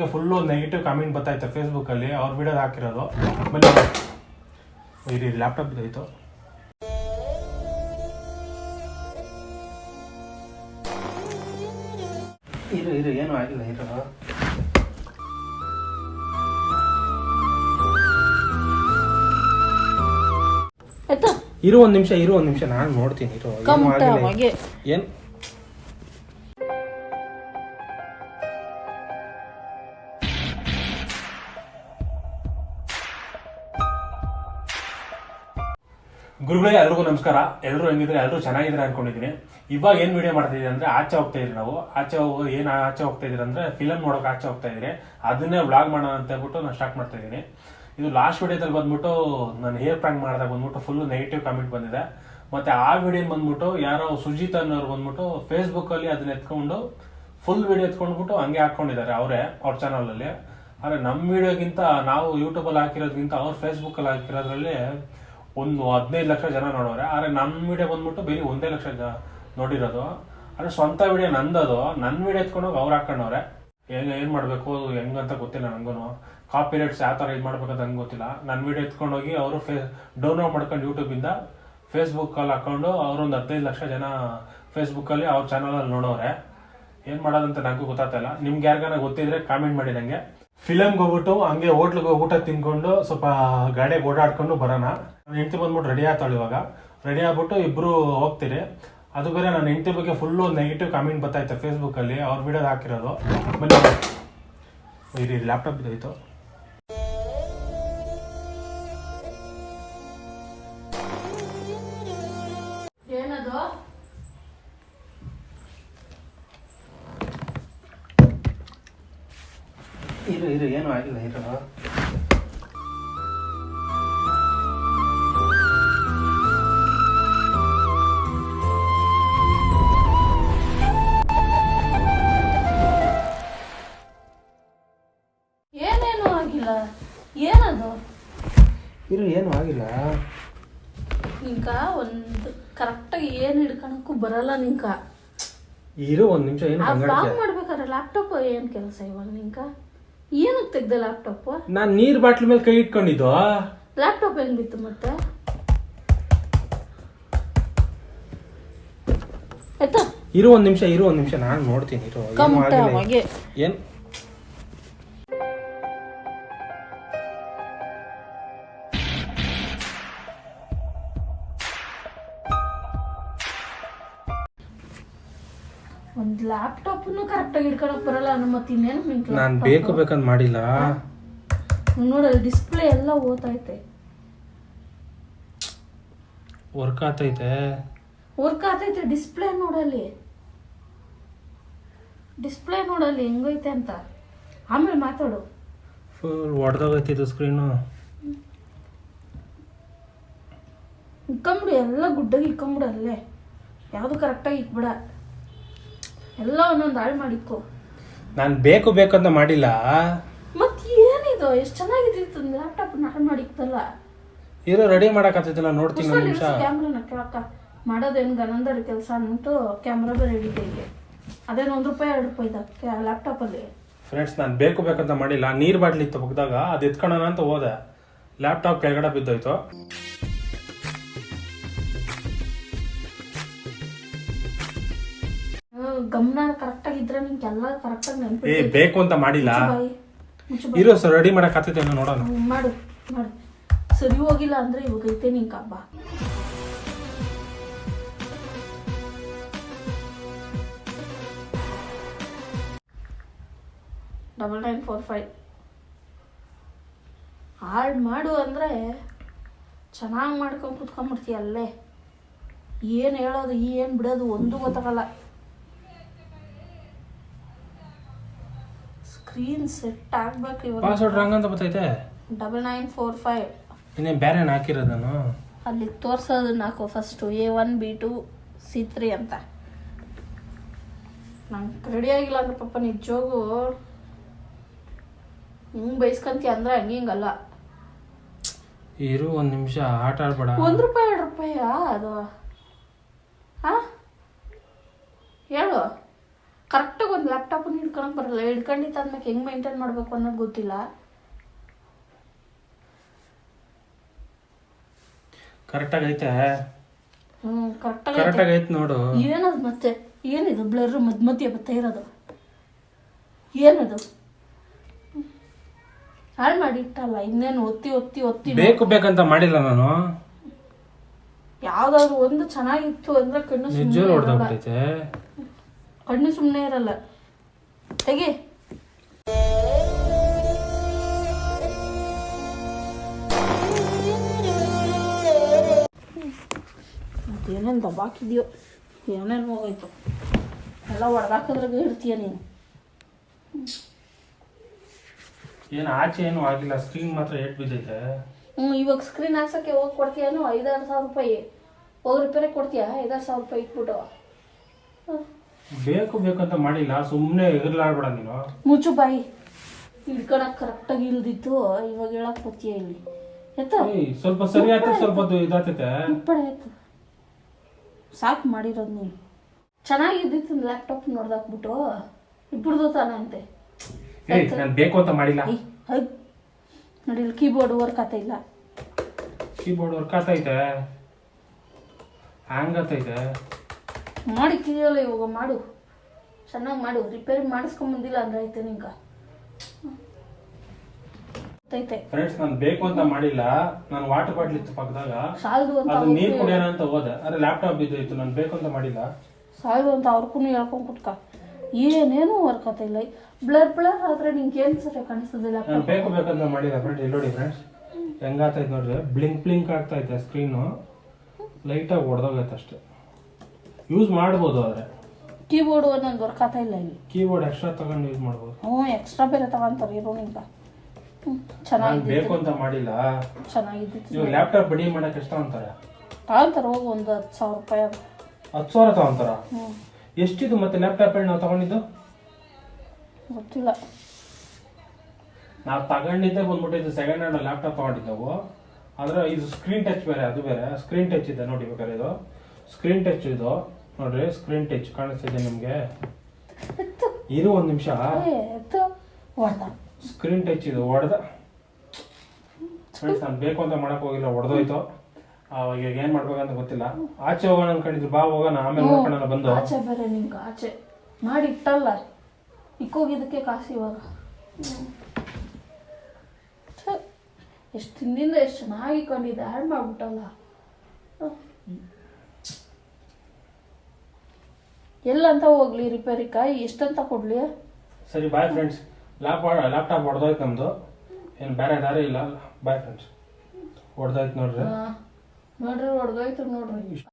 ಬಗ್ಗೆ full negative comment ಬರ್ತಾಯಿತ್ತು ಫೇಸ್ಬುಕ್ಕಲ್ಲಿ ಅವ್ರ ವಿಡಿಯೋದು ಹಾಕಿರೋದು. ಆಮೇಲೆ ಇರಿ ಲ್ಯಾಪ್ಟಾಪ್ ಇದಾಯಿತು ಇರು ಇರು ಏನು ಆಗಿಲ್ಲ ಇರೋ. ಇರು ಒಂದು ನಿಮಿಷ ಇರು ಒಂದು ನಿಮಿಷ ನಾನು ನೋಡ್ತೀನಿ ಇರು. ಏನೂ? ಗುರುಗಳೇ, ಎಲ್ರಿಗೂ ನಮಸ್ಕಾರ. ಎಲ್ಲರೂ ಹೆಂಗಿದ್ರೆ ಎಲ್ಲರೂ ಚೆನ್ನಾಗಿದ್ರೆ ಅನ್ಕೊಂಡಿದ್ದೀನಿ. ಇವಾಗ ಏನು ವಿಡಿಯೋ ಮಾಡ್ತಾ ಅಂದರೆ ಆಚೆ ಹೋಗ್ತಾ ಇದ್ರಿ ನಾವು. ಆಚೆ ಹೋಗಿ, ಏನ್ ಆಚೆ ಹೋಗ್ತಾ ಇದ್ರಿ ಅಂದ್ರೆ ಫಿಲಮ್ ನೋಡೋಕೆ ಆಚೆ ಹೋಗ್ತಾ ಇದ್ರಿ. ಅದನ್ನೇ ವ್ಲಾಗ್ ಮಾಡೋಣ ಅಂತ ಹೇಳ್ಬಿಟ್ಟು ನಾನು ಸ್ಟಾರ್ಟ್ ಮಾಡ್ತಾ ಇದ್ದೀನಿ. ಇದು ಲಾಸ್ಟ್ ವಿಡಿಯೋದಲ್ಲಿ ಬಂದ್ಬಿಟ್ಟು ನಾನು ಹೇರ್ ಪ್ರ್ಯಾಂಕ್ ಮಾಡಿದಾಗ ಬಂದ್ಬಿಟ್ಟು ಫುಲ್ ನೆಗೆಟಿವ್ ಕಾಮೆಂಟ್ ಬಂದಿದೆ. ಮತ್ತೆ ಆ ವಿಡಿಯೋ ಬಂದ್ಬಿಟ್ಟು ಯಾರೋ ಸುಜಿತ್ ಅನ್ನೋರು ಬಂದ್ಬಿಟ್ಟು ಫೇಸ್ಬುಕ್ ಅಲ್ಲಿ ಅದನ್ನ ಎತ್ಕೊಂಡು ಫುಲ್ ವಿಡಿಯೋ ಎತ್ಕೊಂಡ್ಬಿಟ್ಟು ಹಂಗೆ ಹಾಕೊಂಡಿದ್ದಾರೆ ಅವರೇ, ಅವ್ರ ಚಾನಲಲ್ಲಿ ಆದ್ರೆ ನಮ್ಮ ವಿಡಿಯೋಗಿಂತ ನಾವು ಯೂಟ್ಯೂಬ್ ಅಲ್ಲಿ ಹಾಕಿರೋದ್ಕಿಂತ ಅವ್ರು ಫೇಸ್ಬುಕ್ ಅಲ್ಲಿ ಹಾಕಿರೋದ್ರಲ್ಲಿ ಒಂದು ಹದಿನೈದು ಲಕ್ಷ ಜನ ನೋಡೋರೆ. ಆದರೆ ನಮ್ಮ ವಿಡಿಯೋ ಬಂದ್ಬಿಟ್ಟು ಬರೀ ಒಂದೇ ಲಕ್ಷ ಜನ ನೋಡಿರೋದು. ಆದರೆ ಸ್ವಂತ ವಿಡಿಯೋ ನಂದದು. ನನ್ನ ವಿಡಿಯೋ ಎತ್ಕೊಂಡೋಗಿ ಅವ್ರು ಹಾಕೊಂಡವ್ರೆ. ಏನು, ಏನ್ ಮಾಡ್ಬೇಕು? ಹೆಂಗಂತ ಗೊತ್ತಿಲ್ಲ ನನಗೂ ಕಾಪಿ ರೈಟ್ಸ್ ಯಾವ ಥರ ಇದು ಮಾಡ್ಬೇಕಂತ ನಂಗೆ ಗೊತ್ತಿಲ್ಲ. ನನ್ನ ವಿಡಿಯೋ ಎತ್ಕೊಂಡೋಗಿ ಅವರು ಫೇ ಡೌನ್ಲೋಡ್ ಮಾಡ್ಕೊಂಡು ಯೂಟ್ಯೂಬಿಂದ ಫೇಸ್ಬುಕ್ಕಲ್ಲಿ ಹಾಕ್ಕೊಂಡು ಅವ್ರೊಂದು ಹದಿನೈದು ಲಕ್ಷ ಜನ ಫೇಸ್ಬುಕ್ಕಲ್ಲಿ ಅವ್ರ ಚಾನಲಲ್ಲಿ ನೋಡೋರೆ. ಏನ್ ಮಾಡೋದಂತ ನನಗೂ ಗೊತ್ತಾಗ್ತಾಯಿಲ್ಲ ನಿಮ್ಗೆ ಯಾರಿಗಾನ ಗೊತ್ತಿದ್ರೆ ಕಾಮೆಂಟ್ ಮಾಡಿ ನನಗೆ ಫಿಲಮ್ಗೆ ಹೋಗ್ಬಿಟ್ಟು, ಹಂಗೆ ಹೋಟ್ಲಿಗೆ ಊಟ ತಿನ್ಕೊಂಡು ಸ್ವಲ್ಪ ಗಾಡಿಗೆ ಓಡಾಡ್ಕೊಂಡು ಬರೋಣ. ನನ್ನ ಹೆಂಡತಿ ಬಂದ್ಬಿಟ್ಟು ರೆಡಿ ಆಗ್ತಾಳೆ ಇವಾಗ. ರೆಡಿ ಆಗ್ಬಿಟ್ಟು ಇಬ್ರು ಹೋಗ್ತೀರಿ. ಅದು ಬೇರೆ ನನ್ನ ಹೆಂಡತಿ ಬಗ್ಗೆ ಫುಲ್ಲು ನೆಗೆಟಿವ್ ಕಾಮೆಂಟ್ ಬರ್ತಾಯಿತ್ತು ಫೇಸ್ಬುಕ್ಕಲ್ಲಿ ಅವ್ರ ವಿಡಿಯೋ ಹಾಕಿರೋದು. ಬನ್ನಿ. ಇರಿ ಲ್ಯಾಪ್ಟಾಪ್ ಇದಾಯಿತು ಇರು ಇರು ಏನು ಆಗಿಲ್ಲ ಇರು. ಏನದು? ಇರು ಏನು ಆಗಿಲ್ಲ. ನಿಂಕ ಒಂದು ಕರೆಕ್ಟಾಗಿ ಏನು ಹಿಡ್ಕೊಳಕ್ಕೂ ಬರಲ್ಲ ನಿಂಕ. ಇರು ಒಂದು ನಿಮಿಷ ಏನು ಬ್ಲಾಗ್ ಮಾಡ್ಬೇಕಾದ್ರೆ ಲ್ಯಾಪ್ಟಾಪ್ ಏನು ಕೆಲಸ ಇವಾಗ ನಿಂಕ? ಏನಕ್ಕೆ ತೆಗ್ದೆ ಲ್ಯಾಪ್ಟಾಪ್ ನಾನು ನೀರ್ ಬಾಟ್ಲ್ ಮೇಲೆ ಕೈ ಇಟ್ಕೊಂಡಿದ್ದು. ಲ್ಯಾಪ್ಟಾಪ್ ಹೆಂಗ್ ಬಿತ್ತು ಮತ್ತೆ? ಆಯ್ತಾ? ಇರು ಒಂದು ನಿಮಿಷ ಇರು ಒಂದು ನಿಮಿಷ ನಾನು ನೋಡ್ತೀನಿ ಇರು. ಏನೂ? ಒಂದು ಲ್ಯಾಪ್ಟಾಪ್ನು ಕರೆಕ್ಟಾಗಿ ಹಿಡ್ಕೊಳಕ್ ಬರಲ್ಲ ನಮ್ಮ ಮತ್ತೆ ಇನ್ನೇನು ನಿಂಗೆ ನಾನು ಬೇಕು ಬೇಕಂತ ಮಾಡಿಲ್ಲ. ನೋಡಲ್ಲಿ ಡಿಸ್ಪ್ಲೇ ಎಲ್ಲ ಐತೆ ವರ್ಕ್ ಆಗ್ತೈತೆ ವರ್ಕ್ ಆಗ್ತೈತೆ ಡಿಸ್ಪ್ಲೇ ನೋಡಲ್ಲಿ ಡಿಸ್ಪ್ಲೇ ನೋಡಲ್ಲಿ ಹೆಂಗೈತೆ ಅಂತ. ಆಮೇಲೆ ಮಾತಾಡು. ಫುಲ್ ಹೊಡೆದೋಗೈತಿದ್ದು ಸ್ಕ್ರೀನು ಇಕ್ಕಂಬಿಡು ಎಲ್ಲ ಗುಡ್ಡಾಗಿ ಇಕ್ಕಂಬಿಡು ಅಲ್ಲೇ. ಯಾವುದು ಕರೆಕ್ಟಾಗಿ ಇಕ್ಬಿಡ. ಎಲ್ಲ ಒಂದೊಂದು ಹಾಳು ಮಾಡಿಕ್ಕೋ ನಾನು ಬೇಕು ಬೇಕಂತ ಮಾಡಿಲ್ಲ. ಮತ್ತೆ ಏನಿದು? ಎಷ್ಟು ಚೆನ್ನಾಗಿದ್ದಿತ್ತು ಲ್ಯಾಪ್ಟಾಪ್ ಹಾಳು ಮಾಡಿಕ್ತಲ್ಲ. ಇರೋ ರೆಡಿ ಮಾಡಕ್ಕಾಗ್ತೈತಿಲ್ಲ ನೋಡ್ತೀನಿ ಒಂದು ನಿಮಿಷ. ಕ್ಯಾಮ್ರಾನ ಕೇಳಕ್ಕ. ಮಾಡೋದೇನು ಗನಂದರ ಕೆಲಸ ಅಂದ್ಬಿಟ್ಟು ಕ್ಯಾಮ್ರಾ ರೆಡಿ ಹಿಡಿತೈತೆ ಅದೇನು ಒಂದು ರೂಪಾಯಿ ಎರಡು ರೂಪಾಯಿ ಇದೆ ಲ್ಯಾಪ್ಟಾಪಲ್ಲಿ ಫ್ರೆಂಡ್ಸ್ ನಾನು ಬೇಕು ಬೇಕಂತ ಮಾಡಿಲ್ಲ. ನೀರು ಬಾಟ್ಲಿ ಇತ್ತು ಬಗ್ದಾಗ ಅದು ಎತ್ಕೊಳ್ಳೋಣ ಅಂತ ಹೋದೆ. ಲ್ಯಾಪ್ಟಾಪ್ ಕೆಳಗಡೆ ಬಿದ್ದೋಯ್ತು. ಗಮನ ಕರೆಕ್ಟಾಗಿ ಇದ್ರೆ ನಿಮ್ಗೆ ಎಲ್ಲ ಕರೆಕ್ಟಾಗಿ ಏ ನೆನಪಿ ಬೇಕು ಅಂತ ಮಾಡಿಲ್ಲ. ಬಾಯಿ ಮುಚ್ಚು ಬಾಯಿ. ಇರೋ ಸರ್ ರೆಡಿ ಮಾಡಕ್ಕಾಗ್ತೈತೆ ನೋಡೋಣ. ಹ್ಮ್, ಮಾಡು ಮಾಡು. ಸರಿ ಹೋಗಿಲ್ಲ ಅಂದ್ರೆ ಇವಾಗ ಐತೆ ನಿಂಗೆ ಹಬ್ಬ ಡಬಲ್ ನೈನ್ ಫೋರ್ ಫೈವ್. ಹಾಳು ಮಾಡು ಅಂದರೆ ಚೆನ್ನಾಗಿ ಮಾಡ್ಕೊಂಡು ಕುತ್ಕೊಂಡ್ಬಿಡ್ತೀಯ ಅಲ್ಲೇ. ಏನು ಹೇಳೋದು ಏನು ಬಿಡೋದು ಒಂದು ಗೊತ್ತಾಗಲ್ಲ. ಸ್ಕ್ರೀನ್ ಸೆಟ್ ಆಗ್ಬೇಕು ಇವಾಗ. ಪಾಸ್ವರ್ಡ್ ರಾಂಗ್ ಅಂತ ಬರ್ತೈತೆ? ಡಬಲ್ ನೈನ್ ಫೋರ್ ಫೈವ್ ಇನ್ನೇನು ಬೇರೆ ಹಾಕಿರೋದು ನಾನು ಅಲ್ಲಿ ತೋರ್ಸೋದನ್ನ ಹಾಕೋ first A one B two C three ಅಂತ. ನಂಗೆ ರೆಡಿ ಆಗಿಲ್ಲ ಅಂದ್ರೆ ಪಾಪ ನಿಜೋಗು ಹಿಂಗೆ ಬೈಸ್ಕೊಂತೀಯ ಅಂದ್ರೆ ಹಂಗೆ ಹಿಂಗಲ್ಲ. ಇರು ಒಂದು ನಿಮಿಷ ಆಟ ಆಡ್ಬೇಡ. ಒಂದು ರೂಪಾಯಿ ಎರಡು ರೂಪಾಯಾ ಅದು? ಹಾ? ಹೇಳು. ಕರೆಕ್ಟಾಗಿ ಒಂದು ಲ್ಯಾಪ್ಟಾಪನ್ನು ಹಿಡ್ಕೊಳಕ್ ಬರಲ್ಲ. ಹಿಡ್ಕೊಂಡಿತ್ತು ಆದ್ಮೇಲೆ ಹೆಂಗೆ ಮೇಂಟೈನ್ ಮಾಡಬೇಕು ಅನ್ನೋದು ಗೊತ್ತಿಲ್ಲ. ಕರೆಕ್ಟಾಗಿ ಐತೆ. ಹ್ಞೂ ಕರೆಕ್ಟಾಗಿ ಕರೆಕ್ಟಾಗಿ ಐತೆ. ನೋಡು. ಏನದು ಮತ್ತೆ? ಏನಿದು ಬ್ಲರ್ ಮಧ್ಯ ಮಧ್ಯೆ ಬರ್ತಾ ಇರೋದು? ಏನದು? ಹಾಳು ಮಾಡಿ ಇಟ್ಟಲ್ಲ ಇನ್ನೇನು ಒತ್ತಿ ಒತ್ತಿ ಒತ್ತಿ ಬೇಕು ಬೇಕಂತ ಮಾಡಿಲ್ಲ ನಾನು. ಯಾವ್ದಾದ್ರು ಒಂದು ಚೆನ್ನಾಗಿತ್ತು ಅಂದ್ರೆ ಕಣ್ಣು ನಿಜ ಸುಮ್ಮನೆ ಇರಲ್ಲ. ಕಣ್ಣು ಸುಮ್ಮನೆ ಇರಲ್ಲ. ತೆಗಿ. ಏನೇನು ದಬ್ಬಾಕಿದ್ಯೋ? ಏನೇನು ಹೋಗೋಯ್ತು? ಎಲ್ಲ ಹೊಡೆದಾಕಿದ್ರಾಗ ಇರ್ತೀಯ ನೀನು? ಏನು ಆಚೆ ಏನು ಆಗಿಲ್ಲ ಸ್ಕ್ರೀನ್ ಮಾತ್ರ ಏಟ್ ಬಿದ್ದೈತೆ. ಹ್ಞೂ ಇವಾಗ ಸ್ಕ್ರೀನ್ ಹಾಕ್ಸೋಕ್ಕೆ ಹೋಗಿ ಕೊಡ್ತೀಯನು? ಐದಾರು ಸಾವಿರ ರೂಪಾಯಿ. ಹೋಗಿ ರಿಪೇರಿ ಕೊಡ್ತೀಯಾ? ಐದಾರು ಸಾವಿರ ರೂಪಾಯಿ ಇಟ್ಬಿಟ್ಟು. ಹ್ಮ್. ಬೇಕು ಅಂತ ಮಾಡಿಲ್ಲ ಸುಮ್ಮನೆ ಎಗರ್ಲಾಡ್ಬೇಡ ನೀನು. ಮುಚ್ಚು ಬಾಯಿ. ಹಿಡ್ಕೊಳಕ್ ಕರೆಕ್ಟಾಗಿ ಇಲ್ದಿತ್ತು ಇವಾಗ ಹೇಳಕ್ ಬರ್ತೀಯ ಇಲ್ಲಿ? ಎತ್ತ? ಏಯ್, ಸ್ವಲ್ಪ ಸರಿ ಆಯ್ತು ಸ್ವಲ್ಪ ಅದು ಇದಾಗ್ತೈತೆ ಇಪ್ಪಡೆ ಆಯ್ತು ಸಾಕು ಮಾಡಿರೋದು ನೀನು. ಚೆನ್ನಾಗಿದ್ದಿತ್ತು ಲ್ಯಾಪ್ಟಾಪ್ ನೋಡ್ದಾಕ್ಬಿಟ್ಟು. ಇಬ್ಬರದು ತಾನೆ ಅಂತೆ. ಏಯ್ ನಾನು ಬೇಕು ಅಂತ ಮಾಡಿಲ್ಲ. ಐ ಹೈ ನೋಡಿ ಇಲ್ಲಿ ಕೀಬೋರ್ಡ್ ವರ್ಕ್ ಆತ ಇಲ್ಲ. ಕೀಬೋರ್ಡ್ ವರ್ಕ್ ಆತೈತೆ ಹ್ಯಾಂಗ್ ಆಗ್ತೈತೆ ಮಾಡಿ ಕಿರಿಯಲ್ಲ ಇವಾಗ ಮಾಡು. ಚೆನ್ನಾಗಿ ಮಾಡು. ರಿಪೇರಿ ಮಾಡಿಸ್ಕೊಂಬಂದಿಲ್ಲ ಅಂದ್ರೆ ಆಯ್ತು ನಿಂಗ. ಐತೆ ಫ್ರೆಂಡ್ಸ್ ನಾನು ಬೇಕು ಅಂತ ಮಾಡಿಲ್ಲ. ನಾನು ವಾಟರ್ ಬಾಟ್ಲ್ ಇತ್ತು ಪಕ್ಕದಾಗ. ಸಾಲದು ಅಂತ ಅದು ನೀರ್ ಕುಡಿಯೋಣ ಅಂತ ಹೋದೆ. ಅರೆ ಲ್ಯಾಪ್ಟಾಪ್ ಬಿದ್ದೋಯ್ತು. ನಾನು ಬೇಕು ಅಂತ ಮಾಡಿಲ್ಲ. ಸಾಲದು ಅಂತ ಅವ್ರಿಗೂ ಹೇಳ್ಕೊಂಡ್ ಕುಟ್ಕ ಏನೇನು ವರ್ಕ್ ಆಗ್ತಾ ಇಲ್ಲ. ಬ್ಲರ್ ಬ್ಲರ್ ಆದ್ರೆ ನಿಂಗೆ ಏನು ಸರಿ ಕಾಣಿಸ್ತದಿಲ್ಲ ನಾನು ಬೇಕು ಬೇಕಂತ ಮಾಡಿಲ್ಲ ಫ್ರೆಂಡ್ ಇಲ್ಲಿ ನೋಡಿ ಫ್ರೆಂಡ್ಸ್ ಹೆಂಗಾಗ್ತೈತೆ ನೋಡ್ರಿ? ಬ್ಲಿಂಕ್ ಬ್ಲಿಂಕ್ ಆಗ್ತೈತೆ ಸ್ಕ್ರೀನು ಲೈಟಾಗಿ ಹೊಡೆದೋಗೈತೆ ಅಷ್ಟೇ. ಯೂಸ್ ಮಾಡ್ಬೋದು ಆದರೆ. ಕೀಬೋರ್ಡ್ ಒಂದೊಂದು ವರ್ಕ್ ಆಗ್ತಾ ಇಲ್ಲ ಇಲ್ಲಿ. ಕೀಬೋರ್ಡ್ ಎಕ್ಸ್ಟ್ರಾ ತಗೊಂಡು ಯೂಸ್ ಮಾಡ್ಬೋದು. ಹ್ಞೂ ಎಕ್ಸ್ಟ್ರಾ ಬೇರೆ ತಗೊಂತಾರೆ ಇರೋನಿಂದ ಹ್ಞೂ ನಾನು ಚೆನ್ನಾಗಿದ್ದಿತ್ತು. ಬೇಕು ಅಂತ ಮಾಡಿಲ್ಲ. ಚೆನ್ನಾಗಿದ್ದಿತ್ತು. ಇವಾಗ ಲ್ಯಾಪ್ಟಾಪ್ ಬಡಿ ಮಾಡಕ್ಕೆ ಎಷ್ಟು ಅಂತಾರೆ ತಗೊಂತಾರೆ ಹೋಗಿ ಒಂದು ಹತ್ತು ಸಾವಿರ ರೂಪಾಯಿ ಅದು ಹತ್ತು ಸಾವಿರ ತಗೊಂತಾರ? ಹ್ಞೂ. ಎಷ್ಟಿದು ಮತ್ತೆ ಲ್ಯಾಪ್ಟಾಪ್ ಹೇಳಿ ನಾವು ತಗೊಂಡಿದ್ದು? ಗೊತ್ತಿಲ್ಲ. ನಾವು ತಗೊಂಡಿದ್ದೆ ಬಂದ್ಬಿಟ್ಟಿದ್ದು ಸೆಕೆಂಡ್ ಹ್ಯಾಂಡ್ ಲ್ಯಾಪ್ಟಾಪ್ ತಗೊಂಡಿದ್ದೆವು ಆದ್ರೆ ಇದು ಸ್ಕ್ರೀನ್ ಟಚ್ ಬೇರೆ ಅದು ಬೇರೆ. ಸ್ಕ್ರೀನ್ ಟಚ್ ಇದೆ ನೋಡಿ ಬೇಕಾದ್ರೆ ಇದು. ಸ್ಕ್ರೀನ್ ಟಚ್ ಇದು. ನೋಡ್ರಿ ಸ್ಕ್ರೀನ್ ಟಚ್ ಕಾಣಿಸ್ತಿದೆ ನಿಮಗೆ? ಇದು ಇರು ಒಂದು ನಿಮಿಷ. ಸ್ಕ್ರೀನ್ ಟಚ್ ಇದು ಹೊಡೆದ. ನಾನು ಬೇಕು ಅಂತ ಮಾಡಕ್ ಹೋಗಿಲ್ಲ ಹೊಡೆದೋಯ್ತು. ಅವಾಗ ಈಗ ಏನ್ ಮಾಡ್ಬೇಕಂತ ಗೊತ್ತಿಲ್ಲ. ಆಚೆ ಹೋಗೋಣ ಅನ್ಕೊಂಡಿದ್ರು ಬಾ ಹೋಗೋಣ ಆಮೇಲೆ ನೋಡ್ಕೊಳ್ಳೋಣ ಬಂದು. ಆಚೆ ಬೇರೆ ನಿಂಗೆ ಆಚೆ. ಮಾಡಿ ಇಟ್ಟಲ್ಲ ಇಕ್ಕೋಗಿದ್ದಕ್ಕೆ ಕಾಸು ಇವಾಗ. ಎಷ್ಟು ತಿಂದಿಂದ ಎಷ್ಟು ಚೆನ್ನಾಗಿ ಇಕ್ಕೊಂಡಿದ್ದೆ ಹಾಳು ಮಾಡ್ಬಿಟ್ಟಲ್ಲ ಹ್ಮ್. ಎಲ್ಲಂತ ಹೋಗ್ಲಿ ರಿಪೇರಿ ಕಾಯಿ ಎಷ್ಟಂತ ಕೊಡ್ಲಿ? ಸರಿ ಬಾಯ್ ಫ್ರೆಂಡ್ಸ್ ಲ್ಯಾಪ್ ಲ್ಯಾಪ್ಟಾಪ್ ಹೊಡೆದೋಯ್ತು ನಮ್ದು. ಏನು ಬೇರೆ ದಾರಿ ಇಲ್ಲ. ಬಾಯ್ ಫ್ರೆಂಡ್ಸ್ ಹೊಡೆದೋಯ್ತು ನೋಡ್ರಿ. ನೋಡ್ರಿ ಹೊಡೆದೋಯ್ತು ನೋಡ್ರಿ.